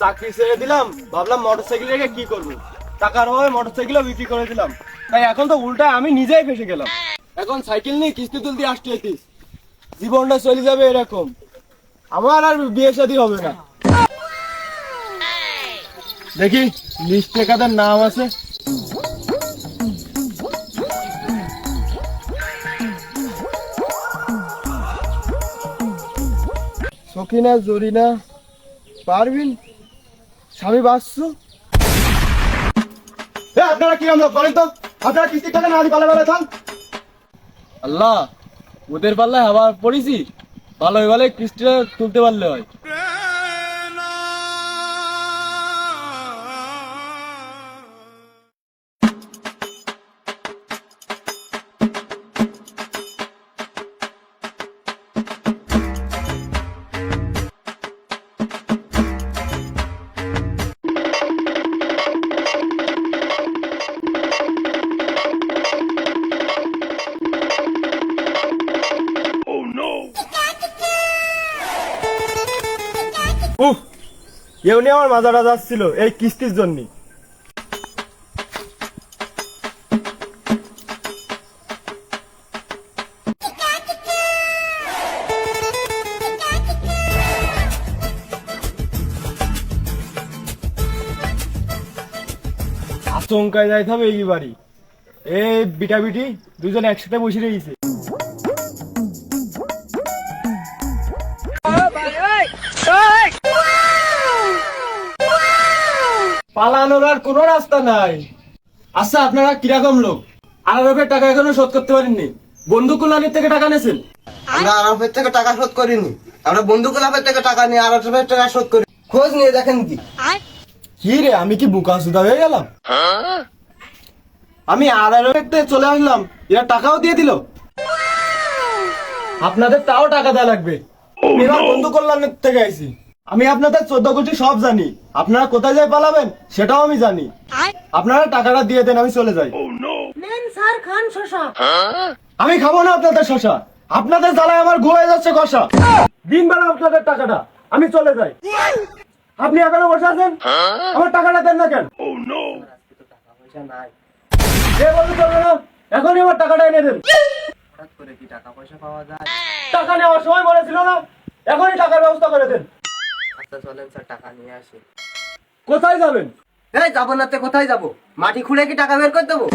চাকরি ছেড়ে দিলাম, ভাবলাম মোটরসাইকেল রেখে কি করব? টাকার অভাবে মোটরসাইকেলও বিক্রি করে দিলাম। তাই এখন তো উল্টা আমি নিজেই ফেসে গেলাম। এখন সাইকেল নিয়ে কিস্তি তুলতে আসতে হতিস জীবনটা চলে যাবে এরকম। আমার আর বিয়ে শাদী হবে না। দেখি, লিস্টে কাদের নাম আছে। সকিনা, জরিনা পারবিন স্বামী বাসু। আপনারা কি আমরা বলেন তো? আপনারা কিস্তির টাকা না দিয়ে পালা বেলা থান। আল্লাহ ওদের পাল্লায় আবার পড়েছি। ভালোই বলে কিস্তিটা তুলতে পারলে হয়। উফ, এমনি আমার মাজাটা যাচ্ছিল, এই কিস্তির জন্য। আচমকায় যাইতে হবে এই বাড়ি। এই বিটা বিটি দুজন একসাথে বসে রয়েছে। পালানোর আর কোনো রাস্তা নাই। আচ্ছা আপনারা কীরকম লোক? আরবের টাকা এখনও শোধ করতে পারেননি। বন্ধু কুলানির থেকে টাকা নিয়েছেন? আমরা আরবের থেকে টাকা শোধ করিনি। আমরা বন্ধু গোলাপের থেকে টাকা নিয়ে আরবের টাকা শোধ করি। খোঁজ নিয়ে দেখেন কি। কি রে আমি কি বুকা সুদা হয়ে গেলাম? আমি আরবের থেকে চলে আসলাম এরা টাকাও দিয়ে দিল। আপনাদের তাও টাকা দেওয়া লাগবে। এবার বন্ধু কল্যাণের থেকে আইছি। আমি আপনাদের চোদ্দ কোটি সব জানি। আপনারা কোথায় যাই পালাবেন সেটাও আমি জানি। আপনারা টাকাটা দিয়ে দেন আমি চলে যাই। নেন স্যার খান শশা। আমি খাব না আপনাদের শশা। আপনাদের জ্বালায় আমার ঘুরে যাচ্ছে কষা। দিন বেলা আপনাদের টাকাটা আমি চলে যাই। আপনি এখনও বসে আছেন? আমার টাকাটা দেন না কেন? বলতে চলবে না এখনই আমার টাকাটা এনে দেন হঠাৎ করে কি টাকা পয়সা পাওয়া যায়? টাকা নেওয়ার সময় বলেছিল না? এখনই টাকার ব্যবস্থা করে দেন। আচ্ছা চলেন স্যার টাকা নিয়ে আসি। কোথায় যাবেন? এই যাব না তে কোথায় যাব? মাটি খুঁড়ে কি টাকা বের করে দেবো?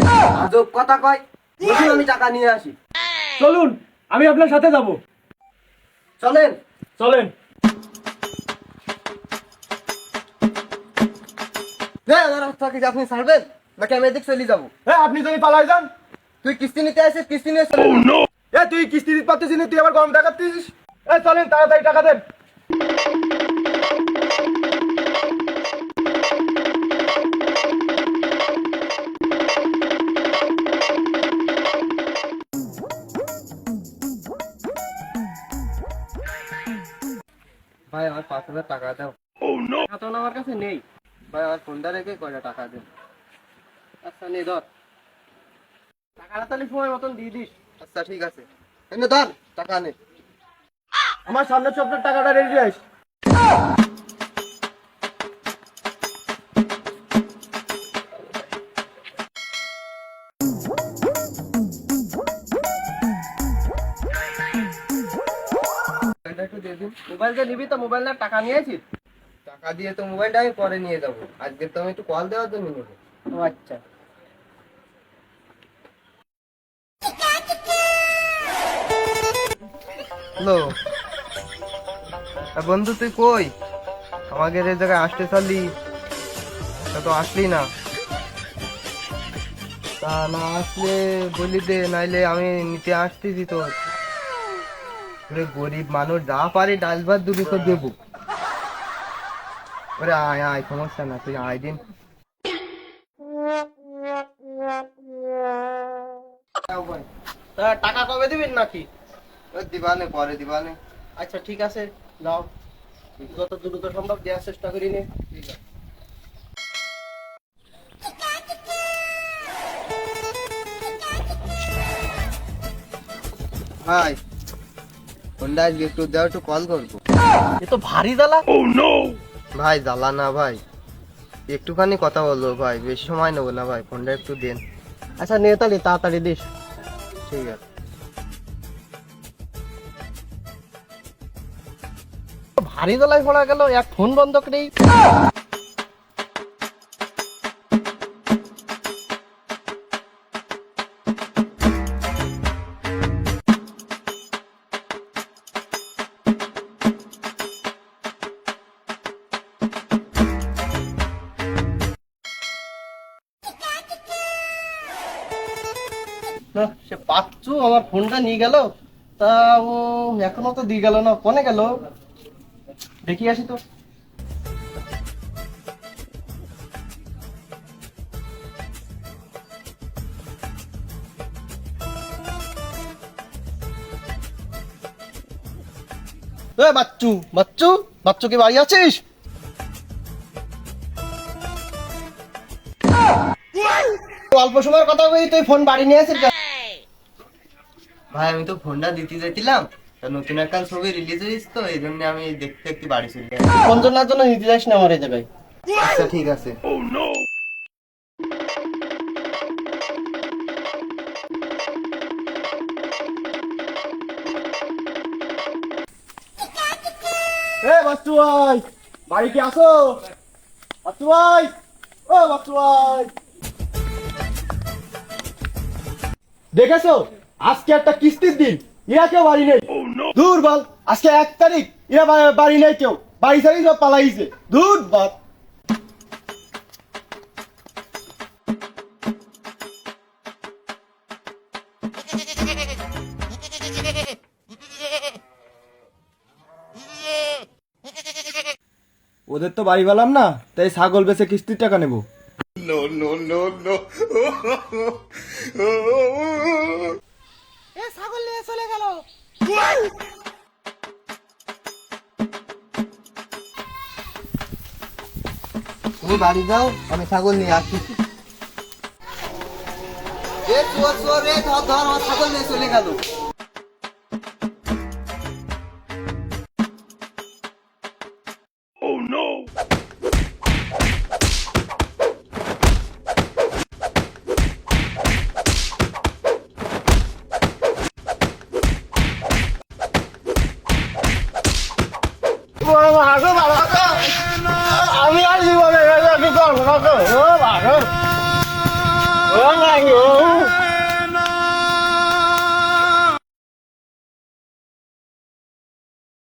আজব কথা কয়। বলুন আমি টাকা নিয়ে আসি। চলুন আমি আপনার সাথে যাব। চলেন। চলেন। হ্যাঁ আমার আপনি ছাড়বেন? নাকি আমি এদিক চলে যাব? হ্যাঁ আপনি যদি পালাই যান। তুই কিস্তি নিতে আসিস কিস্তি নিয়ে চলে এ তুই কিস্তি দিতে পারতেছিস না, তুই আবার গরম দেখাচ্ছিস এ চলেন তাড়াতাড়ি টাকা দেন। ভাই আমার পাঁচ হাজার টাকা দাও। এখন আমার কাছে নেই। ভাই আমার ফোনটা রেখে কয়টা টাকা দেন? আচ্ছা নে ধর। টাকাটা তাহলে সময় মতন দিয়ে দিস। আচ্ছা ঠিক আছে। এনে ধর টাকা নে। আমার সামনের সপ্তাহের টাকাটা রেডি রাখিস মোবাইল যে নিবি তো মোবাইল না টাকা নিয়েছিস টাকা দিয়ে তো মোবাইলটা আমি পরে নিয়ে যাব। আজকে তো আমি একটু কল দেওয়ার জন্য নেব। ও আচ্ছা। হ্যালো। বন্ধু তুই কই? আমাকে এই জায়গায় আসতে চালি তা তো আসলি না। তা না আসলে বলি দে নাইলে আমি নিতে আসতেছি তো ওরে গরিব মানুষ যা পারে ডাল ভাত দুটো তো দেবো। ওরে আয় আয় সমস্যা না তুই আয় দিন। তা টাকা কবে দিবেন নাকি? দিবানে পরে দিবানে। আচ্ছা ঠিক আছে দাও যত দ্রুত সম্ভব দেওয়ার চেষ্টা করি নে। ভাই ফোনটা আজকে একটু দাও একটু কল করব। এ তো ভারী জ্বালা। ভাই জ্বালা না ভাই। একটুখানি কথা বলব ভাই বেশি সময় নেব না ভাই ফোনটা একটু দেন। আচ্ছা নে তাহলে তাড়াতাড়ি দিস। ঠিক আছে। ভারী জ্বালায় পড়া গেল এক ফোন বন্ধ করেই সে পাচ্ছু আমার ফোনটা নিয়ে গেল। তা ও এখনও তো দিয়ে গেল না কোনে গেল? দেখি আসি তো। বাচ্চু বাচ্চু বাচ্চু কি বাড়ি আছিস? অল্প সময়ের কথা কই তুই ফোন বাড়ি নিয়ে আসিস? ভাই আমি তো ফোনটা দিতে যাচ্ছিলাম তা নতুন একটা ছবি রিলিজ হয়েছে তো এই জন্য আমি দেখতে দেখতে বাড়ি চলে গেছি ফোন জন্য জন্য নিতে যাস না এই জায়গায়। আচ্ছা ঠিক আছে। এ বাচ্চু ভাই বাড়ি কি আসো বাচ্চু ভাই ও বাচ্চু ভাই দেখেছ? আজকে একটা কিস্তির দিন। ইয়া কেউ বাড়ি নেই। দূর বল আজকে এক তারিখ। ইয়া বাড়ি নেই কেউ। বাড়ি ছাড়ি সব পালাইছে। দূর বল ওদের তো বাড়ি পেলাম না তাই ছাগল বেচে কিস্তির টাকা নেব। এ ছাগল নিয়ে চলে গেল। তুমি বাড়ি যাও আমি ছাগল নিয়ে আসছি। এ চোর চোর রে ধর ধর আমার ছাগল নিয়ে চলে গেল। আমি আর জীবনে কি করব না তো ও বাবা ও